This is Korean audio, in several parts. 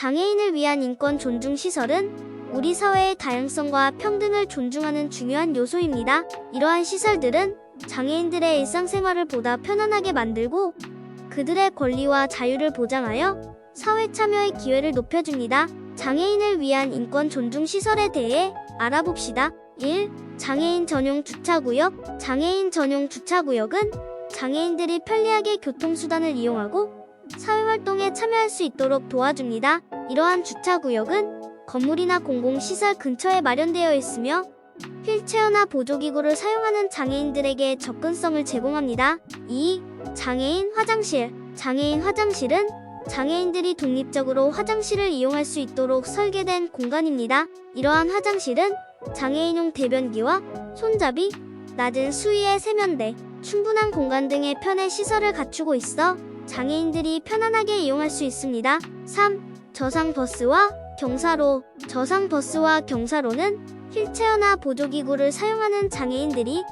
장애인을 위한 인권 존중 시설은 우리 사회의 다양성과 평등을 존중하는 중요한 요소입니다. 이러한 시설들은 장애인들의 일상생활을 보다 편안하게 만들고 그들의 권리와 자유를 보장하여 사회 참여의 기회를 높여줍니다. 장애인을 위한 인권 존중 시설에 대해 알아봅시다. 1. 장애인 전용 주차구역. 장애인 전용 주차구역은 장애인들이 편리하게 교통수단을 이용하고 사회활동에 참여할 수 있도록 도와줍니다. 이러한 주차구역은 건물이나 공공시설 근처에 마련되어 있으며 휠체어나 보조기구를 사용하는 장애인들에게 접근성을 제공합니다. 2. 장애인 화장실. 장애인 화장실은 장애인들이 독립적으로 화장실을 이용할 수 있도록 설계된 공간입니다. 이러한 화장실은 장애인용 대변기와 손잡이, 낮은 수위의 세면대, 충분한 공간 등의 편의 시설을 갖추고 있어 장애인들이 편안하게 이용할 수 있습니다. 3. 저상 버스와 경사로. 저상 버스와 경사로는 휠체어나 보조기구를 사용하는 장애인들이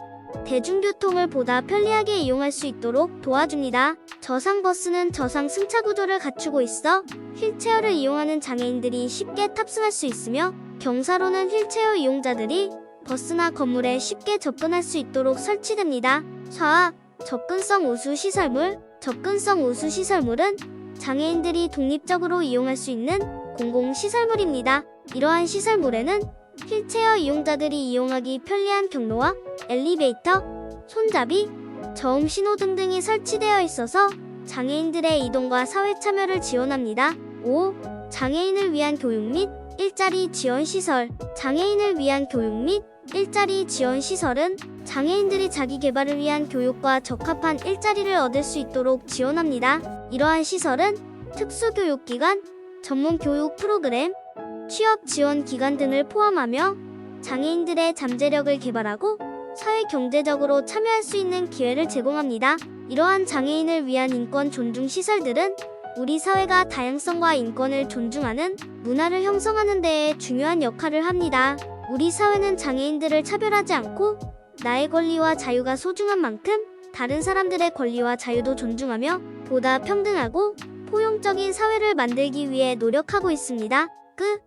대중교통을 보다 편리하게 이용할 수 있도록 도와줍니다. 저상 버스는 저상 승차 구조를 갖추고 있어 휠체어를 이용하는 장애인들이 쉽게 탑승할 수 있으며 경사로는 휠체어 이용자들이 버스나 건물에 쉽게 접근할 수 있도록 설치됩니다. 4. 접근성 우수 시설물. 접근성 우수 시설물은 장애인들이 독립적으로 이용할 수 있는 공공시설물입니다. 이러한 시설물에는 휠체어 이용자들이 이용하기 편리한 경로와 엘리베이터, 손잡이, 저음 신호 등 등이 설치되어 있어서 장애인들의 이동과 사회 참여를 지원합니다. 5. 장애인을 위한 교육 및 일자리 지원 시설. 장애인을 위한 교육 및 일자리 지원 시설은 장애인들이 자기 개발을 위한 교육과 적합한 일자리를 얻을 수 있도록 지원합니다. 이러한 시설은 특수교육기관, 전문 교육 프로그램, 취업 지원 기관 등을 포함하며 장애인들의 잠재력을 개발하고 사회 경제적으로 참여할 수 있는 기회를 제공합니다. 이러한 장애인을 위한 인권 존중 시설들은 우리 사회가 다양성과 인권을 존중하는 문화를 형성하는 데에 중요한 역할을 합니다. 우리 사회는 장애인들을 차별하지 않고 나의 권리와 자유가 소중한 만큼 다른 사람들의 권리와 자유도 존중하며 보다 평등하고 포용적인 사회를 만들기 위해 노력하고 있습니다. 끝.